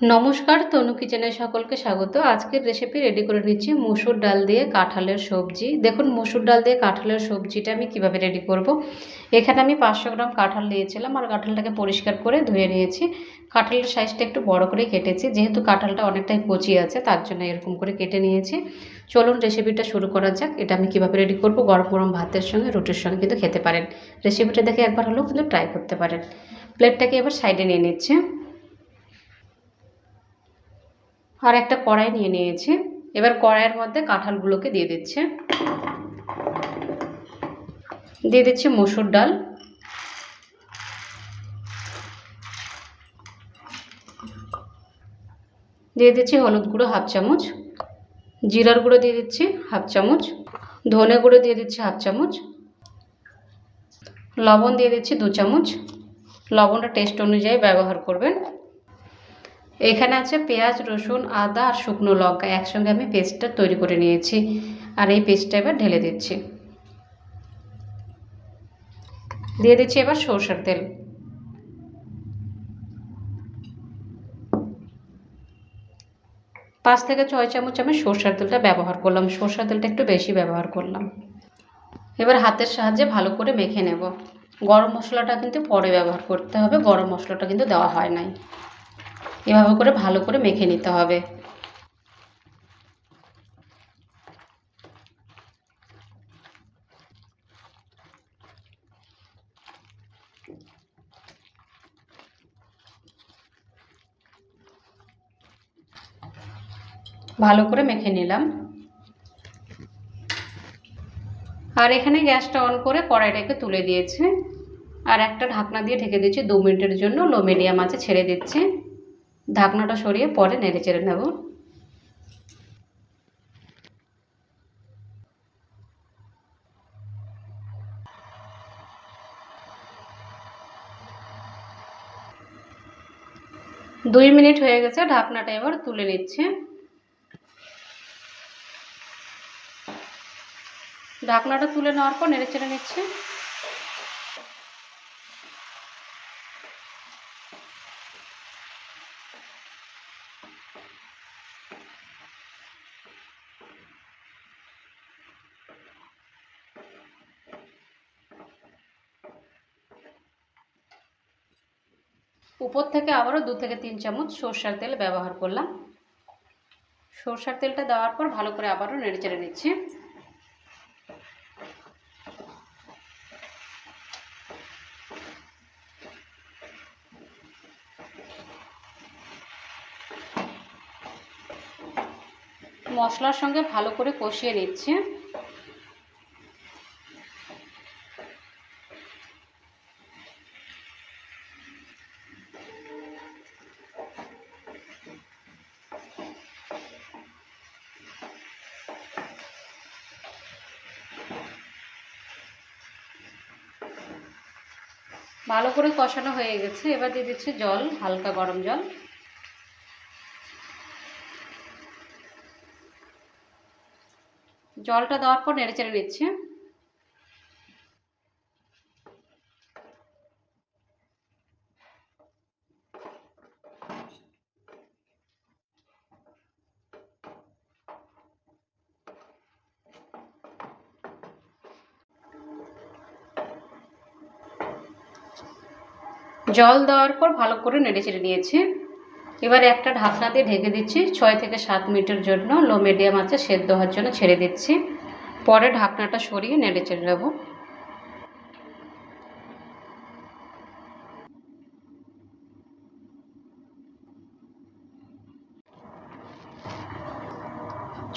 নমস্কার, তনু কিচেনে সকলকে স্বাগত। আজকের রেসিপি রেডি করে নিচ্ছি মুসুর ডাল দিয়ে কাঁঠালের সবজি। দেখুন, মুসুর ডাল দিয়ে কাঁঠালের সবজিটা আমি কীভাবে রেডি করব। এখানে আমি পাঁচশো গ্রাম কাঁঠাল নিয়েছিলাম আর কাঁঠালটাকে পরিষ্কার করে ধুয়ে নিয়েছি। কাঁঠালের সাইজটা একটু বড় করে কেটেছি, যেহেতু কাঁঠালটা অনেকটাই কচি আছে, তার জন্য এরকম করে কেটে নিয়েছি। চলুন রেসিপিটা শুরু করা যাক। এটা আমি কীভাবে রেডি করব? গরম গরম ভাতের সঙ্গে, রুটির সঙ্গে কিন্তু খেতে পারেন। রেসিপিটা দেখে একবার হলেও কিন্তু ট্রাই করতে পারেন। প্লেটটাকে এবার সাইডে নিয়ে নিচ্ছে। আর একটা কড়াই নিয়ে নিয়েছি। এবার কড়াইয়ের মধ্যে কাঁঠালগুলোকে দিয়ে দিচ্ছে। দিয়ে দিচ্ছি মসুর ডাল। দিয়ে দিচ্ছি হলুদ গুঁড়ো হাফ চামচ। জিরার গুঁড়ো দিয়ে দিচ্ছি হাফ চামচ। ধনে গুঁড়ো দিয়ে দিচ্ছি হাফ চামচ। লবণ দিয়ে দিচ্ছি দু চামচ। লবণটা টেস্ট অনুযায়ী ব্যবহার করবেন। এখানে আছে পেঁয়াজ, রসুন, আদা আর শুকনো লঙ্কা। একসঙ্গে আমি পেস্টটা তৈরি করে নিয়েছি। আর এই পেস্টটা এবার ঢেলে দিচ্ছি। দিয়ে দিচ্ছি এবার সরষের তেল। পাঁচ থেকে ছয় চামচ আমি সরষের তেলটা ব্যবহার করলাম। সরষের তেলটা একটু বেশি ব্যবহার করলাম। এবার হাতের সাহায্যে ভালো করে মেখে নেব। গরম মশলাটা কিন্তু পরে ব্যবহার করতে হবে। গরম মশলাটা কিন্তু দেওয়া হয় নাই। এভাবে করে ভালো করে মেখে নিতে হবে। ভালো করে মেখে নিলাম। আর এখানে গ্যাসটা অন করে কড়াইটাকে তুলে দিয়েছে। আর একটা ঢাকনা দিয়ে ঢেকে দিচ্ছি দু মিনিটের জন্য। লো মিডিয়াম আছে ছেড়ে দিচ্ছি। ঢাকনাটা সরিয়ে পরে নেড়ে চেড়ে নেব। দুই মিনিট হয়ে গেছে, ঢাকনাটা এবার তুলে নিচ্ছে। ঢাকনাটা তুলে নেওয়ার পর নেড়ে চেড়ে নিচ্ছে। উপর থেকে আবারও দু থেকে তিন চামচ সর্ষার তেল ব্যবহার করলাম। সর্ষার তেলটা দেওয়ার পর ভালো করে আবারও নেড়ে চেড়ে নিচ্ছি। মশলার সঙ্গে ভালো করে কষিয়ে নিচ্ছে। ভালো করে কষানো হয়ে গেছে। এবার দিয়ে দিচ্ছি জল, হালকা গরম জল। জলটা দেওয়ার পর নেড়ে চেড়ে নিচ্ছে জল দেওয়ার পর ভালো করে নেড়ে চেড়ে নিয়েছি। এবার একটা ঢাকনা দিয়ে ঢেকে দিচ্ছি। ছয় থেকে সাত মিনিটের জন্য লো মিডিয়াম আছে সেদ্ধ হওয়ার জন্য ছেড়ে দিচ্ছি। পরে ঢাকনাটা সরিয়ে নেড়ে চেড়ে নেব।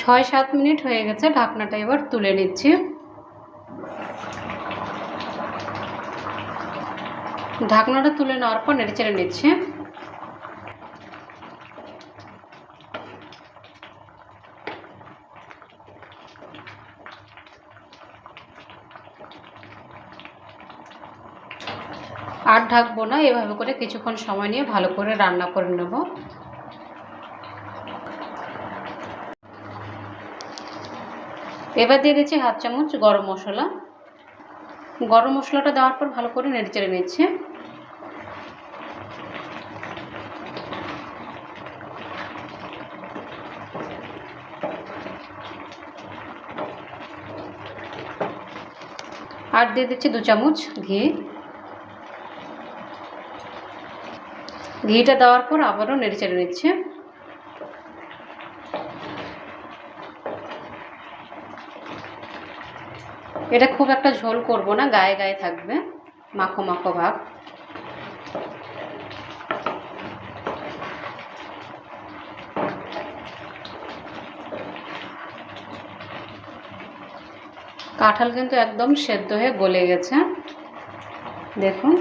ছয় সাত মিনিট হয়ে গেছে, ঢাকনাটা এবার তুলে নিচ্ছি। ঢাকনাটা তুলে নেওয়ার পর নেড়ে চেড়ে নিচ্ছে। আর ঢাকবো না, এভাবে করে কিছুক্ষণ সময় নিয়ে ভালো করে রান্না করে নেব। এবার দিয়ে দিচ্ছি হাফ চামচ গরম মশলা। গরম মশলাটা দেওয়ার পর ভালো করে নেড়ে চেড়ে নিচ্ছে। আর দিয়ে দিচ্ছি দু চামচ ঘি। ঘিটা দেওয়ার পর আবারও নেড়ে চেড়ে নিচ্ছে। এটা খুব একটা ঝোল করব না গায়ে গায়ে থাকবে মাখো মাখো ভাব। কাঁঠাল কিন্তু একদম সেদ্ধ হয়ে গলে গেছে। দেখুন।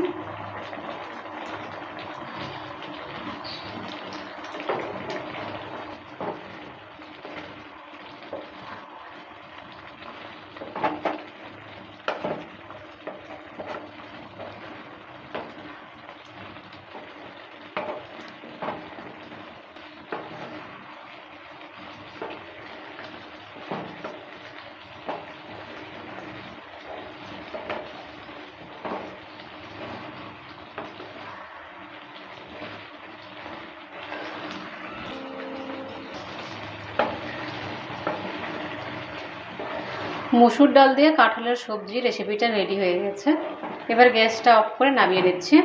মসুর ডাল দিয়ে কাঁঠালের সবজি রেসিপিটা রেডি হয়ে গেছে। এবার গ্যাসটা অফ করে নামিয়ে নিচ্ছি।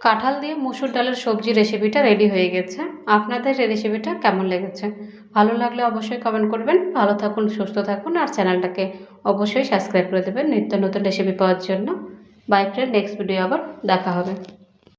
কাঁঠাল দিয়ে মুসুর ডালের সবজি রেসিপিটা রেডি হয়ে গেছে। আপনাদের এই রেসিপিটা কেমন লেগেছে? ভালো লাগলে অবশ্যই কমেন্ট করবেন। ভালো থাকুন, সুস্থ থাকুন আর চ্যানেলটাকে অবশ্যই সাবস্ক্রাইব করে দেবেন নিত্য নতুন রেসিপি পাওয়ার জন্য। বাই ফ্রেন্ড নেক্সট ভিডিও আবার দেখা হবে।